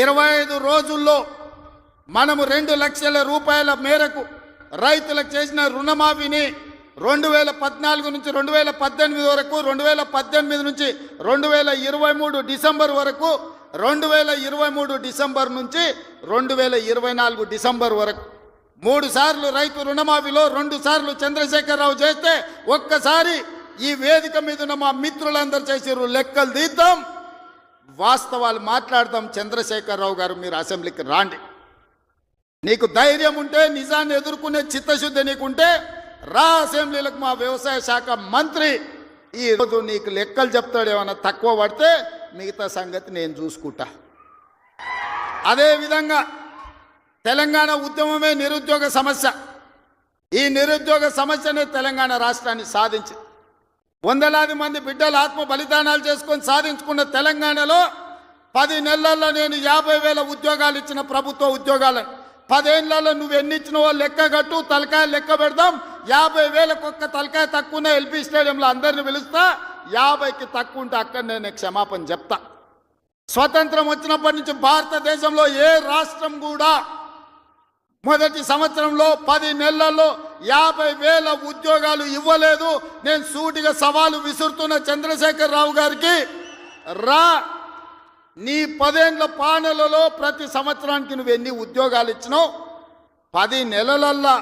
ఇరవై ఐదు రోజుల్లో మనము రెండు లక్షల రూపాయల మేరకు రైతులకు చేసిన రుణమాఫీని రెండు వేల పద్నాలుగు నుంచి రెండు వేల పద్దెనిమిది వరకు రెండు వేల పద్దెనిమిది నుంచి రెండు వేల ఇరవై మూడు డిసెంబర్ వరకు రెండు వేల ఇరవై మూడు డిసెంబర్ నుంచి రెండు వేల ఇరవై నాలుగు డిసెంబర్ వరకు. మూడు సార్లు రైతు రుణమాఫీలో రెండు సార్లు చంద్రశేఖరరావు చేస్తే ఒక్కసారి ఈ వేదిక మీద ఉన్న మా మిత్రులందరూ చేసారు లెక్కలు తీద్దాం. వాస్తవాలు మాట్లాడదాం చంద్రశేఖరరావు గారు మీరు అసెంబ్లీకి రాండి. నీకు ధైర్యం ఉంటే నిజాన్ని ఎదుర్కొనే చిత్తశుద్ధి నీకుంటే రా అసెంబ్లీలకు మా వ్యవసాయ శాఖ మంత్రి. ఈ నీకు లెక్కలు చెప్తాడేమన్నా తక్కువ పడితే మిగతా సంగతి నేను చూసుకుంటా. అదేవిధంగా తెలంగాణ ఉద్యమమే నిరుద్యోగ సమస్య. ఈ నిరుద్యోగ సమస్యనే తెలంగాణ రాష్ట్రాన్ని సాధించింది. వందలాది మంది బిడ్డలు ఆత్మ బలిదానాలు చేసుకొని సాధించుకున్న తెలంగాణలో పది నెలల్లో నేను యాభై వేల ఉద్యోగాలు ఇచ్చిన ప్రభుత్వ ఉద్యోగాలను పదేళ్ళలో నువ్వు ఎన్ని ఇచ్చినవో లెక్క కట్టు తలకాయ లెక్క పెడదాం. యాభై వేలకు ఒక్క తలకాయ తక్కువ ఎల్పీ స్టేడియంలో అందరిని పిలుస్తా. యాభైకి తక్కువ ఉంటే అక్కడ నేను క్షమాపణ చెప్తా. స్వతంత్రం వచ్చినప్పటి నుంచి భారతదేశంలో ఏ రాష్ట్రం కూడా మొదటి సంవత్సరంలో పది నెలల్లో యాభై వేల ఉద్యోగాలు ఇవ్వలేదు. నేను సూటిగా సవాలు విసురుతున్న చంద్రశేఖర్ రావు గారికి రా నీ పదేండ్ల పానెలలో ప్రతి సంవత్సరానికి నువ్వు ఎన్ని ఉద్యోగాలు ఇచ్చినావు? పది నెలలల్లా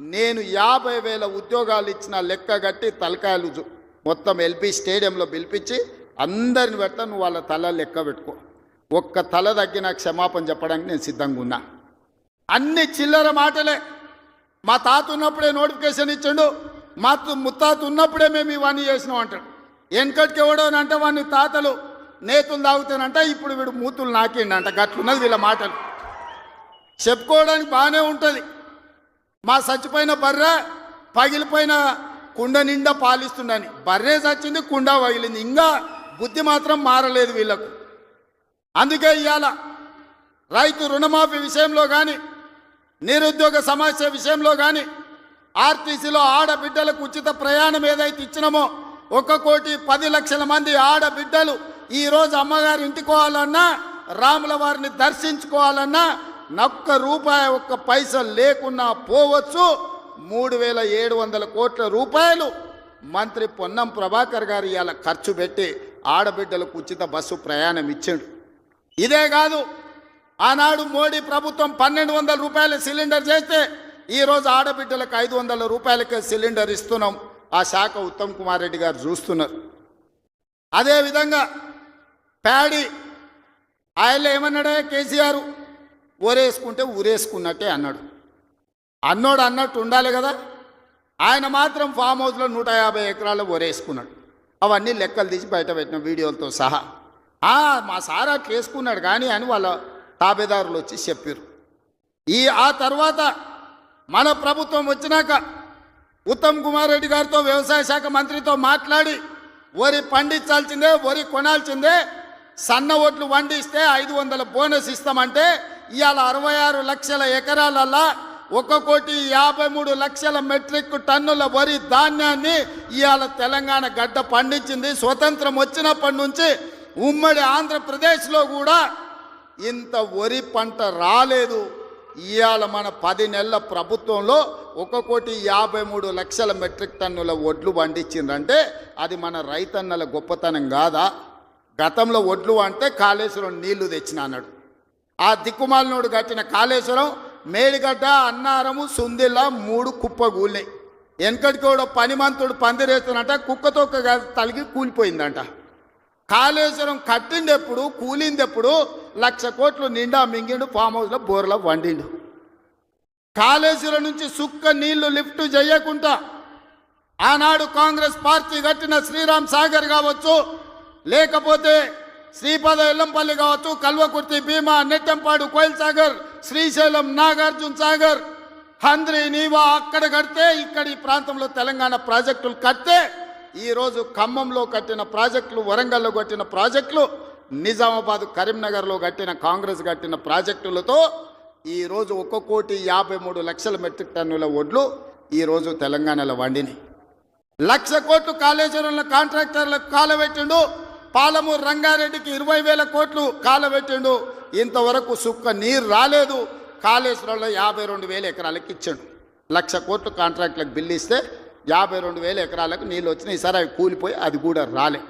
నేను యాభై వేల ఉద్యోగాలు ఇచ్చిన లెక్క కట్టి తలకాయలు మొత్తం ఎల్పి స్టేడియంలో పిలిపించి అందరిని పెడతా నువ్వు వాళ్ళ తల లెక్క పెట్టుకో. ఒక్క తల తగ్గిన క్షమాపణ చెప్పడానికి నేను సిద్ధంగా ఉన్నా. అన్ని చిల్లర మాటలే. మా తాత ఉన్నప్పుడే నోటిఫికేషన్ ఇచ్చిండు మా ముత్తాత ఉన్నప్పుడే మేము ఇవన్నీ చేసినాం అంటాడు. వెనకటికి ఎవడో అంటే వాడిని తాతలు నేతులు తాగుతానంట ఇప్పుడు వీడు మూతులు నాకిండంట. గట్లున్నది వీళ్ళ మాటలు. చెప్పుకోవడానికి బాగానే ఉంటుంది. మా చచ్చిపోయిన బర్రె పగిలిపోయిన కుండ నిండా పాలిస్తుండని. బర్రె చచ్చింది కుండ పగిలింది. ఇంకా బుద్ధి మాత్రం మారలేదు వీళ్ళకు. అందుకే ఇవాళ రైతు రుణమాఫీ విషయంలో కానీ నిరుద్యోగ సమస్య విషయంలో కానీ ఆర్టీసీలో ఆడబిడ్డలకు ఉచిత ప్రయాణం ఏదైతే ఇచ్చినామో ఒక కోటి పది లక్షల మంది ఆడబిడ్డలు ఈరోజు అమ్మగారి ఇంటికోవాలన్నా రాముల వారిని దర్శించుకోవాలన్నా నొక్క రూపాయి ఒక్క పైసలు లేకున్నా పోవచ్చు. మూడు వేల ఏడు వందల కోట్ల రూపాయలు మంత్రి పొన్నం ప్రభాకర్ గారు ఇవాళ ఖర్చు పెట్టి ఆడబిడ్డలకు ఉచిత బస్సు ప్రయాణం ఇచ్చిండు. ఇదే కాదు ఆనాడు మోడీ ప్రభుత్వం పన్నెండు వందల రూపాయల సిలిండర్ చేస్తే ఈరోజు ఆడబిడ్డలకు ఐదు వందల రూపాయలకే సిలిండర్ ఇస్తున్నాం. ఆ శాఖ ఉత్తమ్ కుమార్ రెడ్డి గారు చూస్తున్నారు. అదేవిధంగా ప్యాడీ ఆయన ఏమన్నాడే? కేసీఆర్ ఊరేసుకుంటే ఊరేసుకున్నట్టే అన్నాడు. అన్నోడు అన్నట్టు ఉండాలి కదా. ఆయన మాత్రం ఫామ్ హౌస్లో నూట యాభై ఎకరాలు ఒరేసుకున్నాడు అవన్నీ లెక్కలు తీసి బయట పెట్టిన వీడియోలతో సహా. మా సారా కేసుకున్నాడు వేసుకున్నాడు కానీ అని వాళ్ళ తాబేదారులు వచ్చి చెప్పారు ఈ ఆ తర్వాత మన ప్రభుత్వం వచ్చినాక ఉత్తమ్ కుమార్ రెడ్డి గారితో వ్యవసాయ శాఖ మంత్రితో మాట్లాడి వరి పండించాల్సిందే వరి కొనాల్సిందే సన్న ఓట్లు వండిస్తే ఐదు వందల బోనస్ ఇస్తామంటే ఇవాళ అరవై ఆరు లక్షల ఎకరాలల్లా ఒక కోటి యాభై మూడు లక్షల మెట్రిక్ టన్నుల వరి ధాన్యాన్ని ఇవాళ తెలంగాణ గడ్డ పండించింది. స్వతంత్రం వచ్చినప్పటి నుంచి ఉమ్మడి ఆంధ్రప్రదేశ్లో కూడా ఇంత వరి పంట రాలేదు. ఇవాళ మన పది నెలల ప్రభుత్వంలో ఒక కోటి యాభై మూడు లక్షల మెట్రిక్ టన్నుల వడ్లు పండించిందంటే అది మన రైతన్నల గొప్పతనం కాదా? గతంలో వడ్లు అంటే కాళేశ్వరం నీళ్ళు తెచ్చిన అన్నాడు. ఆ దిక్కుమాలినోడు కట్టిన కాళేశ్వరం మేడిగడ్డ అన్నారము సుందిల్ల మూడు కుప్పగూలినాయి. వెనకటికి కూడా పనిమంతుడు పందిరేస్తున్నట కుక్కతో తలిగి కూలిపోయిందంట. కాళేశ్వరం కట్టిండెప్పుడు కూలిందెప్పుడు లక్ష కోట్లు నిండా మింగిండు ఫామ్ హౌస్లో బోర్లో వండిండు. కాళేశ్వరం నుంచి సుక్క నీళ్ళు లిఫ్ట్ చేయకుండా ఆనాడు కాంగ్రెస్ పార్టీ కట్టిన శ్రీరామ్ సాగర్ కావచ్చు లేకపోతే శ్రీపద ఎల్లంపల్లి కావచ్చు కల్వకుర్తి భీమా నెట్టంపాడు కోయిల్ సాగర్ శ్రీశైలం నాగార్జున సాగర్ హంద్రి నీవా అక్కడ కడితే ఇక్కడ ఈ ప్రాంతంలో తెలంగాణ ప్రాజెక్టులు కడితే ఈరోజు ఖమ్మంలో కట్టిన ప్రాజెక్టులు వరంగల్లో కట్టిన ప్రాజెక్టులు నిజామాబాద్ కరీంనగర్లో కట్టిన కాంగ్రెస్ కట్టిన ప్రాజెక్టులతో ఈరోజు ఒక కోటి యాభై మూడు లక్షల మెట్రిక్ టన్నుల వడ్లు ఈరోజు తెలంగాణలో వండినాయి. లక్ష కోట్లు కాళేశ్వరంలో కాంట్రాక్టర్లకు కాలబెట్టిండు. పాలమూరు రంగారెడ్డికి ఇరవై వేల కోట్లు కాలబెట్టిండు. ఇంతవరకు సుక్క నీరు రాలేదు. కాళేశ్వరంలో యాభై రెండు వేల ఎకరాలకు ఇచ్చాడు. లక్ష కోట్లు కాంట్రాక్టులకు బిల్లు ఇస్తే యాభై రెండు వేల ఎకరాలకు నీళ్ళు వచ్చినాయి. ఈసారి అవి కూలిపోయి అది కూడా రాలే.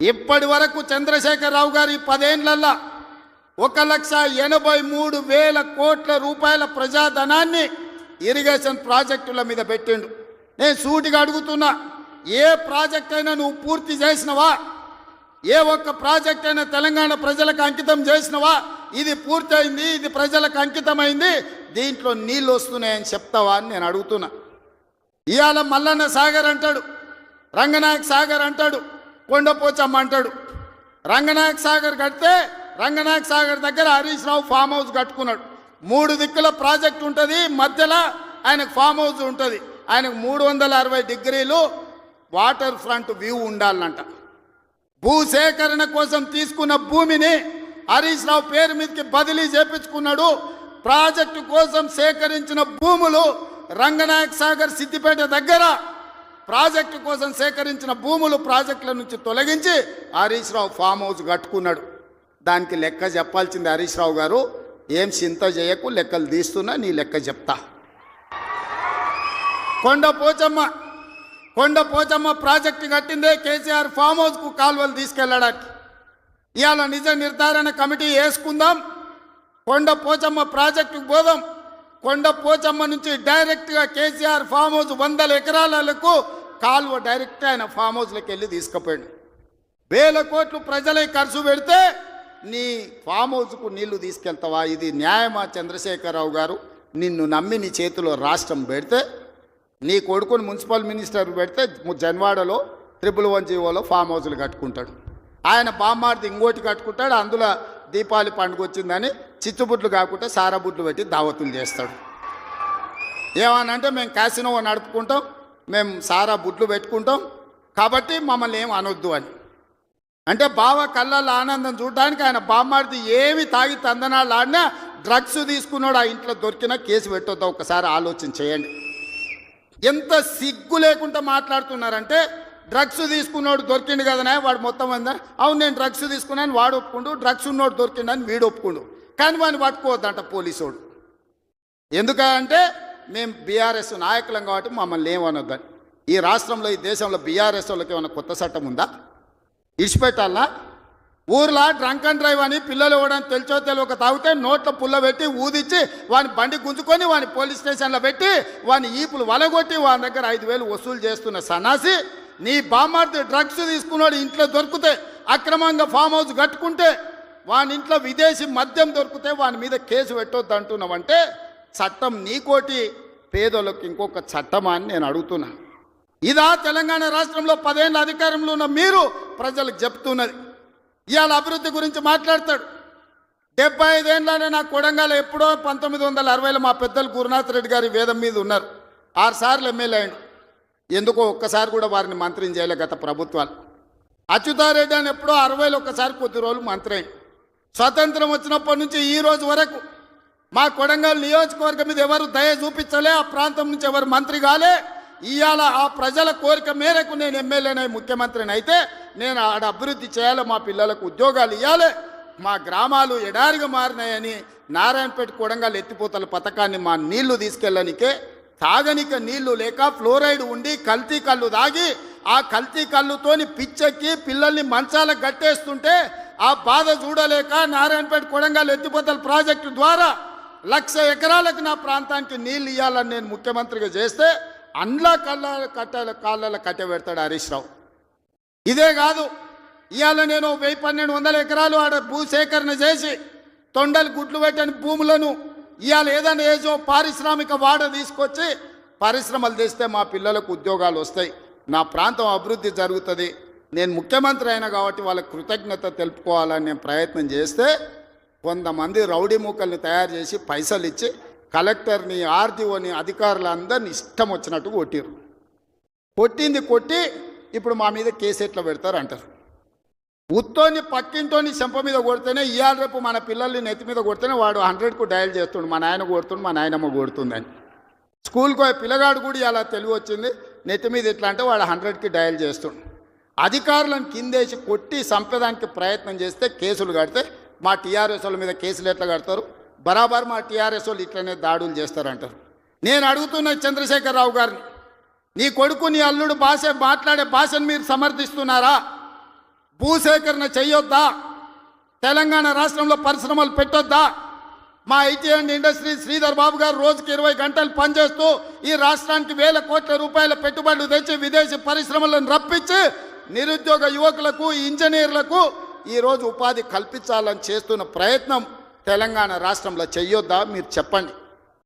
ఇప్పటి వరకు చంద్రశేఖరరావు గారి ఈ ఒక లక్ష ఎనభై మూడు వేల కోట్ల రూపాయల ప్రజాధనాన్ని ఇరిగేషన్ ప్రాజెక్టుల మీద పెట్టిండు. నేను సూటిగా అడుగుతున్నా ఏ ప్రాజెక్ట్ అయినా నువ్వు పూర్తి చేసినవా? ఏ ఒక్క ప్రాజెక్ట్ అయినా తెలంగాణ ప్రజలకు అంకితం చేసినవా? ఇది పూర్తయింది ఇది ప్రజలకు అంకితమైంది దీంట్లో నీళ్ళు వస్తున్నాయని చెప్తావా అని నేను అడుగుతున్నా. ఇవాళ మల్లన్న సాగర్ అంటాడు రంగనాయక్ సాగర్ అంటాడు కొండపోచమ్మ అంటాడు. రంగనాయక్ సాగర్ కడితే రంగనాయక సాగర్ దగ్గర హరీష్ రావు ఫామ్ హౌస్ కట్టుకున్నాడు. మూడు దిక్కుల ప్రాజెక్ట్ ఉంటుంది మధ్యలో ఆయనకు ఫామ్ హౌస్ ఉంటుంది. ఆయనకు మూడు వందల అరవై డిగ్రీలు వాటర్ ఫ్రంట్ వ్యూ ఉండాలంట. భూసేకరణ కోసం తీసుకున్న భూమిని హరీష్ రావు పేరు మీదకి బదిలీ చేపించుకున్నాడు. ప్రాజెక్టు కోసం సేకరించిన భూములు రంగనాయక్ సాగర్ సిద్దిపేట దగ్గర ప్రాజెక్టు కోసం సేకరించిన భూములు ప్రాజెక్టుల నుంచి తొలగించి హరీష్ రావు ఫామ్ హౌస్ కట్టుకున్నాడు. దానికి లెక్క చెప్పాల్సింది హరీష్ రావు గారు ఏం చింత చేయకు లెక్కలు తీస్తున్నా నీ లెక్క చెప్తా. కొండ పోచమ్మ కొండ పోచమ్మ ప్రాజెక్టు కట్టిందే కేసీఆర్ ఫామ్ హౌస్కు కాలువలు తీసుకెళ్ళడానికి ఇవాళ నిజ నిర్ధారణ కమిటీ వేసుకుందాం కొండ పోచమ్మ ప్రాజెక్టుకు పోదాం కొండ పోచమ్మ నుంచి డైరెక్ట్గా కేసీఆర్ ఫామ్ హౌస్ వందల ఎకరాలకు కాలువ డైరెక్ట్ ఆయన ఫామ్ హౌస్లోకి వెళ్ళి తీసుకుపోయాడు. వేల కోట్లు ప్రజలే ఖర్చు పెడితే నీ ఫామ్ హౌస్కు నీళ్ళు తీసుకెళ్తావా? ఇది న్యాయమా? చంద్రశేఖరరావు గారు నిన్ను నమ్మి నీ చేతిలో రాష్ట్రం పెడితే నీ కొడుకుని మున్సిపల్ మినిస్టర్ పెడితే జన్వాడలో ట్రిపుల్ వన్ జీవోలో ఫామ్ హౌస్లు కట్టుకుంటాడు. ఆయన బామ్మార్ది ఇంకోటి కట్టుకుంటాడు అందులో దీపావళి పండుగ వచ్చిందని చిచ్చుబుట్లు కాకుండా సారబుట్లు పెట్టి దావతులు చేస్తాడు. ఏమనంటే మేము క్యాసినో నడుపుకుంటాం మేము సారా బుట్లు పెట్టుకుంటాం కాబట్టి మమ్మల్ని ఏం అనొద్దు అని. అంటే బావ కళ్ళల్లో ఆనందం చూడడానికి ఆయన బామ్మాడిది ఏమి తాగి తందనాలు ఆడినా డ్రగ్స్ తీసుకున్నాడు ఆ ఇంట్లో దొరికినా కేసు పెట్టొద్దా ఒకసారి ఆలోచన చేయండి. ఎంత సిగ్గు లేకుండా మాట్లాడుతున్నారంటే డ్రగ్స్ తీసుకున్నాడు దొరికిండు కదనే వాడు మొత్తం అందా అవును నేను డ్రగ్స్ తీసుకున్నాను వాడు ఒప్పుకుండు డ్రగ్స్ ఉన్నోడు దొరికిండని వీడు ఒప్పుకుండు. కానీ వాడిని పట్టుకోవద్దంట పోలీసోడు. ఎందుకంటే మేము బీఆర్ఎస్ నాయకులం కాబట్టి మమ్మల్ని ఏమనొద్దని ఈ రాష్ట్రంలో ఈ దేశంలో బీఆర్ఎస్ వాళ్ళకి ఏమైనా కొత్త చట్టం ఉందా? ఇడిచిపెట్టాలా? ఊర్లో డ్రంక్ అండ్ డ్రైవ్ అని పిల్లలు ఇవ్వడానికి తెలిచో తెలియక తాగితే నోట్లో పుల్ల పెట్టి ఊదిచ్చి వాని బండి గుంజుకొని వాని పోలీస్ స్టేషన్లో పెట్టి వాని ఈపులు వలగొట్టి వాని దగ్గర ఐదు వేలు వసూలు చేస్తున్న సన్నాసి నీ బామ్మార్ది డ్రగ్స్ తీసుకున్నాడు ఇంట్లో దొరికితే అక్రమంగా ఫామ్ హౌస్ కట్టుకుంటే వాని ఇంట్లో విదేశీ మద్యం దొరికితే వాని మీద కేసు పెట్టొద్దు అంటున్నావంటే చట్టం నీకోటి పేదోళ్ళకి ఇంకొక చట్టమా అని నేను అడుగుతున్నా. ఇదా తెలంగాణ రాష్ట్రంలో పదేళ్ళ అధికారంలో ఉన్న మీరు ప్రజలకు చెప్తున్నది. ఇవాళ అభివృద్ధి గురించి మాట్లాడతాడు. డెబ్బై ఐదేళ్ళనే నా కొడంగల్ ఎప్పుడో పంతొమ్మిది వందల అరవైలో మా పెద్దలు గురునాథ్ రెడ్డి గారి వేదం మీద ఉన్నారు. ఆరు సార్లు ఎమ్మెల్యే అయిండు ఎందుకో ఒక్కసారి కూడా వారిని మంత్రిని చేయలే గత ప్రభుత్వాలు. అచ్యుతారెడ్డి అని ఎప్పుడో అరవైలో ఒక్కసారి కొద్ది రోజులు మంత్రి అయింది స్వతంత్రం వచ్చినప్పటి నుంచి ఈ రోజు వరకు మా కొడంగల్ నియోజకవర్గం మీద ఎవరు దయ చూపించలే ఆ ప్రాంతం నుంచి ఎవరు మంత్రి కాలే. ఇవాళ ఆ ప్రజల కోరిక మేరకు నేను ఎమ్మెల్యేనై ముఖ్యమంత్రిని అయితే నేను ఆడ అభివృద్ధి చేయాలి మా పిల్లలకు ఉద్యోగాలు ఇవ్వాలి మా గ్రామాలు ఎడారిగా మారినాయని నారాయణపేట కొడంగల్ ఎత్తిపోతల పథకాన్ని మా నీళ్ళు తీసుకెళ్ళనికే తాగనిక నీళ్ళు లేక ఫ్లోరైడ్ ఉండి కల్తీ కళ్ళు తాగి ఆ కల్తీ కళ్ళుతోని పిచ్చెక్కి పిల్లల్ని మంచాలకు గట్టేస్తుంటే ఆ బాధ చూడలేక నారాయణపేట కొడంగల్ ఎత్తిపోతల ప్రాజెక్టు ద్వారా లక్ష ఎకరాలకు నా ప్రాంతానికి నీళ్ళు ఇవ్వాలని నేను ముఖ్యమంత్రిగా చేస్తే అండ్ల కళ్ళ కట్ట కాళ్ళ కట్టె పెడతాడు హరీష్ రావు. ఇదే కాదు ఇవాళ నేను వెయ్యి పన్నెండు వందల ఎకరాలు ఆడ భూ సేకరణ చేసి తొండలు గుడ్లు పెట్టని భూములను ఇవాళ ఏదైనా ఏజో పారిశ్రామిక వాడ తీసుకొచ్చి పరిశ్రమలు తెస్తే మా పిల్లలకు ఉద్యోగాలు వస్తాయి. నా ప్రాంతం అభివృద్ధి జరుగుతుంది. నేను ముఖ్యమంత్రి అయినా కాబట్టి వాళ్ళకి కృతజ్ఞత తెలుపుకోవాలని నేను ప్రయత్నం చేస్తే కొంతమంది రౌడీ మూకల్ని తయారు చేసి పైసలు ఇచ్చి కలెక్టర్ని ఆర్టీఓని అధికారులందరిని ఇష్టం వచ్చినట్టు కొట్టిరు కొట్టింది కొట్టి ఇప్పుడు మా మీద కేసు ఎట్లా పెడతారు అంటారు. ఉత్తోని పక్కింటోని చెంప మీద కొడితేనే ఇవాళ రేపు మన పిల్లల్ని నెత్తి మీద కొడితేనే వాడు హండ్రెడ్కు డయల్ చేస్తుండు మా నాయన కొడుతుండు మా నాయనమ్మ కొడుతుందని. స్కూల్కి పోయే పిల్లగాడు కూడా ఇలా తెలివి వచ్చింది నెత్తి మీద ఎట్లా అంటే వాడు హండ్రెడ్కి డయల్ చేస్తుండు. అధికారులను కిందేసి కొట్టి చంపేదానికి ప్రయత్నం చేస్తే కేసులు కడితే మా టీఆర్ఎస్ వాళ్ళ మీద కేసులు ఎట్లా కడతారు? బరాబర్ మా టీఆర్ఎస్ వాళ్ళు ఇట్లనే దాడులు చేస్తారంటారు. నేను అడుగుతున్న చంద్రశేఖరరావు గారిని నీ కొడుకు నీ అల్లుడు భాష మాట్లాడే భాషను మీరు సమర్థిస్తున్నారా? భూసేకరణ చేయొద్దా తెలంగాణ రాష్ట్రంలో పరిశ్రమలు పెట్టొద్దా? మా IT and industry Sridhar Babu garu రోజుకి ఇరవై గంటలు పనిచేస్తూ ఈ రాష్ట్రానికి వేల కోట్ల రూపాయల పెట్టుబడులు తెచ్చి విదేశీ పరిశ్రమలను రప్పించి నిరుద్యోగ యువకులకు ఇంజనీర్లకు ఈరోజు ఉపాధి కల్పించాలని చేస్తున్న ప్రయత్నం తెలంగాణ రాష్ట్రంలో చెయ్యొద్దా? మీరు చెప్పండి.